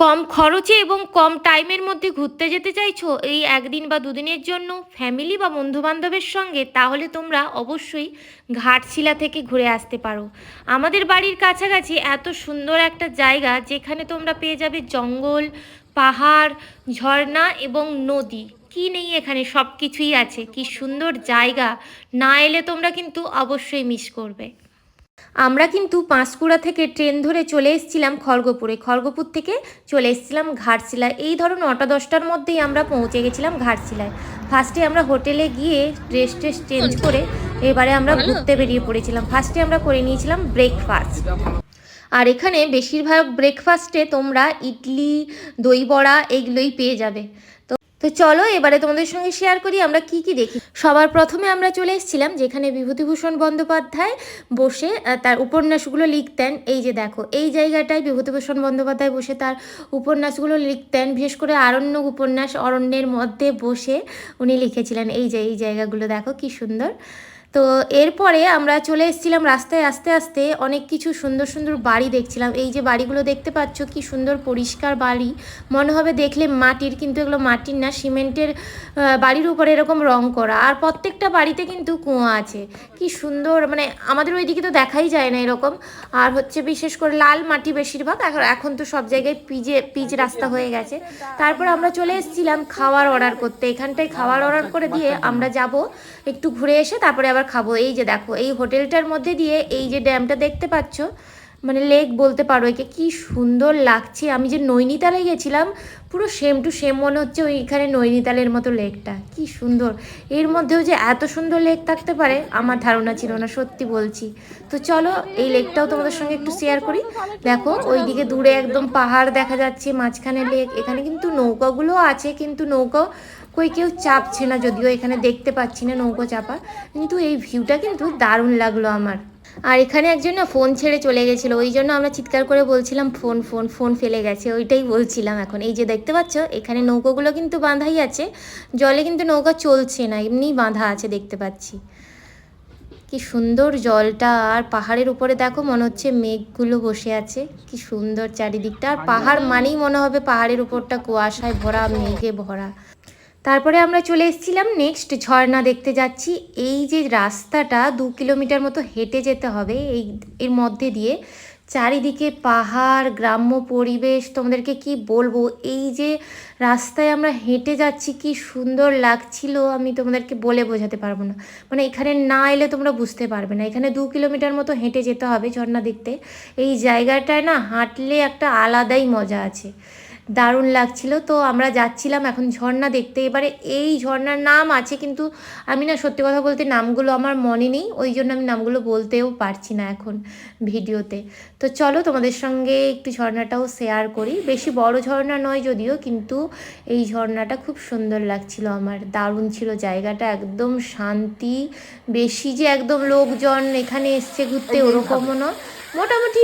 কম খরচে এবং কম টাইমের মধ্যে ঘুরতে যেতে চাইছো? এই একদিন বা দুদিনের জন্য ফ্যামিলি বা বন্ধুবান্ধবের সঙ্গে, তাহলে তোমরা অবশ্যই ঘাটশিলা থেকে ঘুরে আসতে পারো। আমাদের বাড়ির কাছাকাছি এত সুন্দর একটা জায়গা, যেখানে তোমরা পেয়ে যাবে জঙ্গল, পাহাড়, ঝর্ণা এবং নদী। কি নেই এখানে? সব কিছুই আছে। কি সুন্দর জায়গা। না এলে তোমরা কিন্তু অবশ্যই মিস করবে। আমরা কিন্তু পাঁশকুড়া থেকে ট্রেন ধরে চলে এসেছিলাম খড়গপুরে। খড়গপুর থেকে চলে এসেছিলাম ঘাটশিলায়। এই ধরো নটা দশটার মধ্যেই আমরা পৌঁছে গেছিলাম ঘাটশিলায়। ফার্স্টে আমরা হোটেলে গিয়ে ড্রেস ট্রেস চেঞ্জ করে এবারে আমরা ঘুরতে বেরিয়ে পড়েছিলাম। ফার্স্টে আমরা করে নিয়েছিলাম ব্রেকফাস্ট আর এখানে বেশিরভাগ ব্রেকফাস্টে তোমরা ইডলি দই বড়া এগুলোই পেয়ে যাবে। তো তো চলো, এবারে তোমাদের সঙ্গে শেয়ার করি, আমরা কি কি দেখি। সবার প্রথমে আমরা চলে এসেছিলাম, যেখানে বিভূতিভূষণ বন্দ্যোপাধ্যায় বসে তার উপন্যাসগুলো লিখতেন। এই যে দেখো, এই জায়গাটায় বিভূতিভূষণ বন্দ্যোপাধ্যায় বসে তার উপন্যাসগুলো লিখতেন। বিশেষ করে আরণ্যক উপন্যাস অরণ্যের মধ্যে বসে উনি লিখেছিলেন। এই যে, এই জায়গাগুলো দেখো, কি সুন্দর। তো এরপরে আমরা চলে এসেছিলাম রাস্তায় আস্তে আস্তে অনেক কিছু সুন্দর সুন্দর বাড়ি দেখছিলাম। এই যে বাড়িগুলো দেখতে পাচ্ছ, কি সুন্দর পরিষ্কার বাড়ি। মনে হবে দেখলে মাটির, কিন্তু এগুলো মাটির না, সিমেন্টের বাড়ির উপরে এরকম রং করা। আর প্রত্যেকটা বাড়িতে কিন্তু কুয়া আছে। কি সুন্দর মানে আমাদের ওইদিকে তো দেখাই যায় না এরকম। আর হচ্ছে বিশেষ করে লাল মাটি বেশিরভাগ। এখন তো সব জায়গায় পিজে পিচ রাস্তা হয়ে গেছে। তারপর আমরা চলে এসেছিলাম খাওয়ার অর্ডার করতে। এখানটায় খাবার অর্ডার করে দিয়ে আমরা যাব। একটু ঘুরে এসে তারপরে আবার খাব। এই যে দেখো, এই হোটেলটার মধ্যে দিয়ে এই যে ড্যামটা দেখতে পাচ্ছ মানে লেক বলতে পারো একে, কি সুন্দর লাগছে। আমি যে নৈনিতালে গেছিলাম, পুরো সেম টু সেম মনে হচ্ছে ওইখানে নৈনিতালের মতো লেকটা। কি সুন্দর। এর মধ্যেও যে এত সুন্দর লেক থাকতে পারে, আমার ধারণা ছিল না, সত্যি বলছি। তো চলো, এই লেকটাও তোমাদের সঙ্গে একটু শেয়ার করি। দেখো, ওইদিকে দূরে একদম পাহাড় দেখা যাচ্ছে, মাঝখানে লেক, এখানে কিন্তু নৌকাগুলো আছে, কিন্তু নৌকা কই কেউ চাপছে না, যদিও এখানে দেখতে পাচ্ছি না নৌকো চাপা। কিন্তু এই ভিউটা কিন্তু দারুণ লাগল আমার। আর এখানে একজন না ফোন ছেড়ে চলে গেছিল, ওই জন্য আমরা চিৎকার করে বলছিলাম, ফোন ফোন ফোন ফেলে গেছে। ওইটাই বলছিলাম এখন। এই যে দেখতে পাচ্ছ, এখানে নৌকোগুলো কিন্তু বাঁধাই আছে, জলে কিন্তু নৌকা চলছে না এমনিই বাঁধা আছে দেখতে পাচ্ছি। কি সুন্দর জলটা, আর পাহাড়ের উপরে দেখো মনে হচ্ছে মেঘগুলো বসে আছে, কি সুন্দর চারিদিকটা। আর পাহাড় মানেই মনে হবে পাহাড়ের উপরটা কুয়াশায় ভরা, মেঘে ভরা। তারপরে আমরা চলে এসেছিলাম নেক্সট ঝর্ণা দেখতে যাচ্ছি। এই যে রাস্তাটা দু কিলোমিটার মতো হেঁটে যেতে হবে এই এর মধ্যে দিয়ে। চারিদিকে পাহাড়, গ্রাম্য পরিবেশ, তোমাদেরকে কি বলব? এই যে রাস্তায় আমরা হেঁটে যাচ্ছি, কি সুন্দর লাগছিল, আমি তোমাদেরকে বলে বোঝাতে পারব না। মানে এখানে না এলে তোমরা বুঝতে পারবে না। এখানে দু কিলোমিটার মতো হেঁটে যেতে হবে ঝর্ণা দেখতে। এই জায়গাটায় না হাঁটলে একটা আলাদাই মজা আছে। দারুণ লাগছিল। তো আমরা যাচ্ছিলাম এখন ঝর্ণা দেখতে। এবারে এই ঝর্ণার নাম আছে কিন্তু আমি না সত্যি কথা বলতে নামগুলো আমার মনে নেই। ওই জন্য আমি নামগুলো বলতেও পারছি না এখন ভিডিওতে। তো চলো তোমাদের সঙ্গে একটু ঝর্ণাটাও শেয়ার করি। বেশি বড় ঝর্ণা নয় যদিও কিন্তু এই ঝর্ণাটা খুব সুন্দর লাগছিল আমার। দারুণ ছিল জায়গাটা একদম শান্তি। বেশি যে একদম লোকজন এখানে এসছে ঘুরতে ওরকমও নয়। মোটামুটি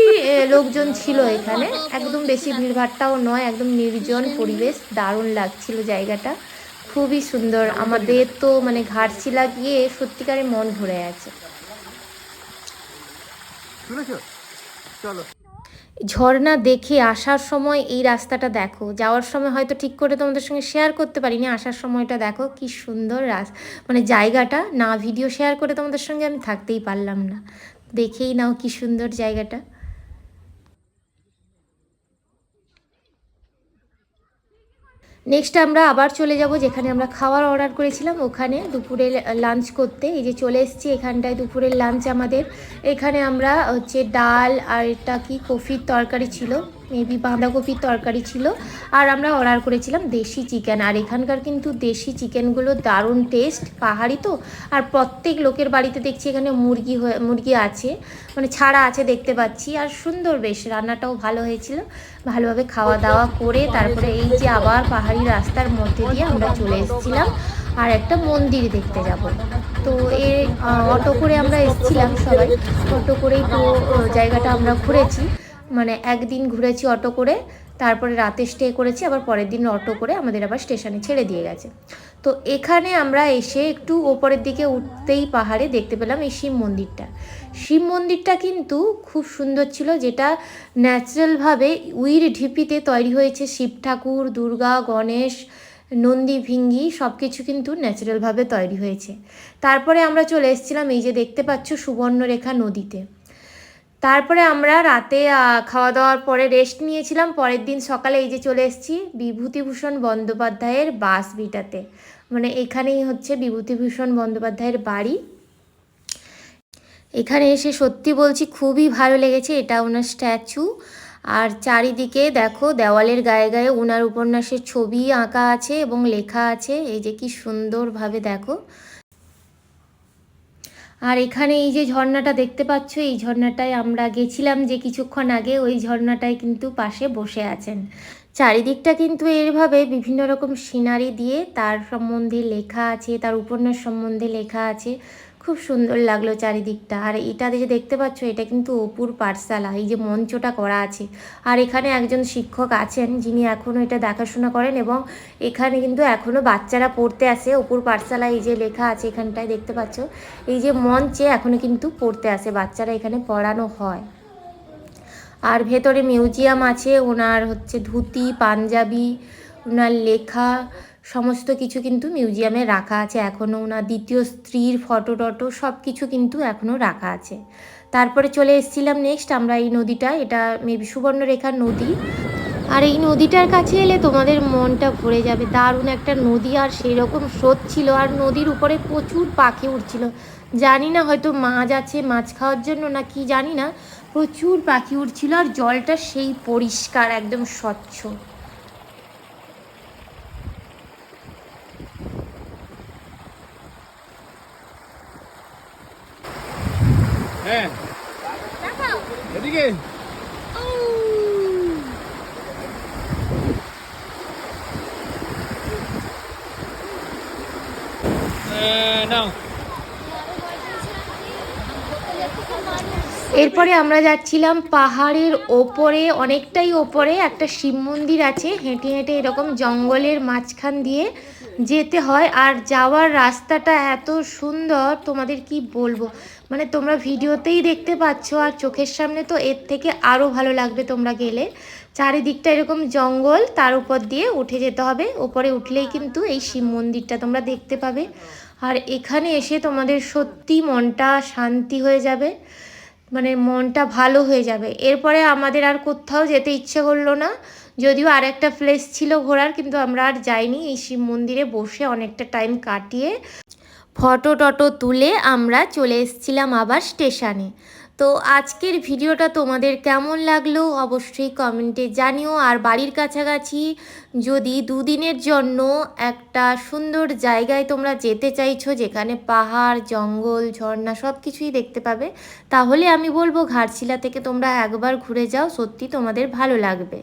লোকজন ছিল এখানে। একদম বেশি ভিড়ভাট্টাও নয় একদম নির্জন পরিবেশ দারুণ লাগছিল জায়গাটা। খুবই সুন্দর। আমাদের তো মানে ঘাটশিলা গিয়ে সত্যিকারে মন ভরে আছে। শুনেছো? চলো। ঝর্ণা দেখে আসার সময় এই রাস্তাটা দেখো। যাওয়ার সময় হয়তো ঠিক করে তোমাদের সঙ্গে শেয়ার করতে পারিনি। আসার সময়টা দেখো কি সুন্দর রাস মানে জায়গাটা। না ভিডিও শেয়ার করে তোমাদের সঙ্গে আমি থাকতেই পারলাম না। দেখেই নাও কি সুন্দর জায়গাটা। নেক্সট আমরা আবার চলে যাব যেখানে আমরা খাবার অর্ডার করেছিলাম। ওখানে দুপুরে লাঞ্চ করতে। এই যে চলে এসেছি এখানটায় দুপুরের লাঞ্চ আমাদের। এখানে আমরা হচ্ছে ডাল আর এটা কি? কফির তরকারি ছিল। মেবি বাঁধাকপির তরকারি ছিল। আর আমরা অর্ডার করেছিলাম দেশি চিকেন। আর এখানকার কিন্তু দেশি চিকেনগুলো দারুণ টেস্ট পাহাড়ি তো। আর প্রত্যেক লোকের বাড়িতে দেখছি এখানে মুরগি হয়ে, মুরগি আছে। মানে ছাড়া আছে দেখতে পাচ্ছি। আর সুন্দর বেশ, রান্নাটাও ভালো হয়েছিল। ভালোভাবে খাওয়া দাওয়া করে তারপরে এই যে আবার পাহাড়ি রাস্তার মধ্যে দিয়ে আমরা চলে এসেছিলাম। আর একটা মন্দির দেখতে যাব। তো এ অটো করে আমরা এসেছিলাম সবাই। অটো করেই পুরো জায়গাটা আমরা ঘুরেছি। মানে একদিন ঘুরেছি অটো করে, তারপরে রাতে স্টে করেছি, আবার পরের দিন অটো করে আমাদের আবার স্টেশনে ছেড়ে দিয়ে গেছে। তো এখানে আমরা এসে একটু ওপরের দিকে উঠতেই পাহাড়ে দেখতে পেলাম এই শিব মন্দিরটা। শিব মন্দিরটা কিন্তু খুব সুন্দর ছিল, যেটা ন্যাচারালভাবে উইর ঢিপিতে তৈরি হয়েছে। শিব ঠাকুর, দুর্গা, গণেশ, নন্দী, ভিঙ্গি সব কিছু কিন্তু ন্যাচারালভাবে তৈরি হয়েছে। তারপরে আমরা চলে এসেছিলাম এই যে দেখতে পাচ্ছ সুবর্ণরেখা নদীতে। তারপরে আমরা রাতে খাওয়া দাওয়ার পরে রেস্ট নিয়েছিলাম। পরের দিন সকালে এই যে চলে এসেছি বিভূতিভূষণ বন্দ্যোপাধ্যায়ের বাস ভিটাতে মানে এখানেই হচ্ছে বিভূতিভূষণ বন্দ্যোপাধ্যায়ের বাড়ি। এখানে এসে সত্যি বলছি খুবই ভালো লেগেছে, এটা ওনার স্ট্যাচু আর চারিদিকে দেখো দেওয়ালের গায়ে গায়ে ওনার উপন্যাসের ছবি আঁকা আছে এবং লেখা আছে। এই যে কি সুন্দরভাবে দেখো। আর এখানে এই যে ঝর্ণাটা দেখতে পাচ্ছ, এই ঝর্ণাটায় আমরা গেছিলাম যে কিছুক্ষণ আগে, ওই ঝর্ণাটায় কিন্তু পাশে বসে আছেন। চারিদিকটা কিন্তু এরভাবে বিভিন্ন রকম সিনারি দিয়ে তার সম্বন্ধে লেখা আছে, তার উপন্যাস সম্বন্ধে লেখা আছে। খুব সুন্দর লাগল চারিদিকটা। আর এটা যে দেখতে পাচ্ছ, এটা কিন্তু অপুর পাঠশালা। এই যে মঞ্চটা করা আছে। আর এখানে একজন শিক্ষক আছেন, যিনি এখনও এটা দেখাশোনা করেন এবং এখানে কিন্তু এখনও বাচ্চারা পড়তে আসে। অপুর পাঠশালা এই যে লেখা আছে এখানটায় দেখতে পাচ্ছ। এই যে মঞ্চে এখনও কিন্তু পড়তে আসে, বাচ্চারা এখানে পড়ানো হয়। আর ভেতরে মিউজিয়াম আছে, ওনার হচ্ছে ধুতি, পাঞ্জাবি, ওনার লেখা। সমস্ত কিছু কিন্তু মিউজিয়ামে রাখা আছে। এখনও ওনার দ্বিতীয় স্ত্রীর ফটো টটো সব কিছু কিন্তু এখনও রাখা আছে। তারপরে চলে এসেছিলাম নেক্সট আমরা এই নদীটা, এটা মেবি সুবর্ণরেখার নদী। আর এই নদীটার কাছে এলে তোমাদের মনটা ভরে যাবে। দারুণ একটা নদী, আর সেই রকম স্রোত ছিল, আর নদীর উপরে প্রচুর পাখি উঠছিল জানি না হয়তো মাছ আছে মাছ খাওয়ার জন্য না কি জানি না। প্রচুর পাখি উঠছিল আর জলটা সেই পরিষ্কার, একদম স্বচ্ছ। নাও। এরপরে আমরা যাচ্ছিলাম পাহাড়ের ওপরে, অনেকটাই ওপরে, একটা শিব মন্দির আছে, হেঁটে হেঁটে এরকম জঙ্গলের মাঝখান দিয়ে যেতে হয়। আর যাওয়ার রাস্তাটা এত সুন্দর, তোমাদের কি বলব? মানে তোমরা ভিডিওতেই দেখতে পাচ্ছ, আর চোখের সামনে তো এর থেকে আরও ভালো লাগবে তোমরা গেলে। চারিদিকটা এরকম জঙ্গল, তার উপর দিয়ে উঠে যেতে হবে। ওপরে উঠলেই কিন্তু এই শিব মন্দিরটা তোমরা দেখতে পাবে। আর এখানে এসে তোমাদের সত্যি মনটা শান্তি হয়ে যাবে মানে মনটা ভালো হয়ে যাবে। এরপরে আমাদের আর কোথাও যেতে ইচ্ছে করল না, যদিও আর একটা প্লেস ছিল ঘোরার, কিন্তু আমরা আর যাইনি। এই শিব মন্দিরে বসে অনেকটা টাইম কাটিয়ে ফটো টটো তুলে আমরা চলে এসেছিলাম আবার স্টেশনে তো আজকের ভিডিওটা তোমাদের কেমন লাগল অবশ্যই কমেন্টে জানিও। আর বাড়ির কাছাকাছি যদি দুদিনের জন্য একটা সুন্দর জায়গায় তোমরা যেতে চাইছো, যেখানে পাহাড়, জঙ্গল, ঝর্ণা সব কিছুই দেখতে পাবে, তাহলে আমি বলব ঘাটশিলা থেকে তোমরা একবার ঘুরে যাও, সত্যি তোমাদের ভালো লাগবে।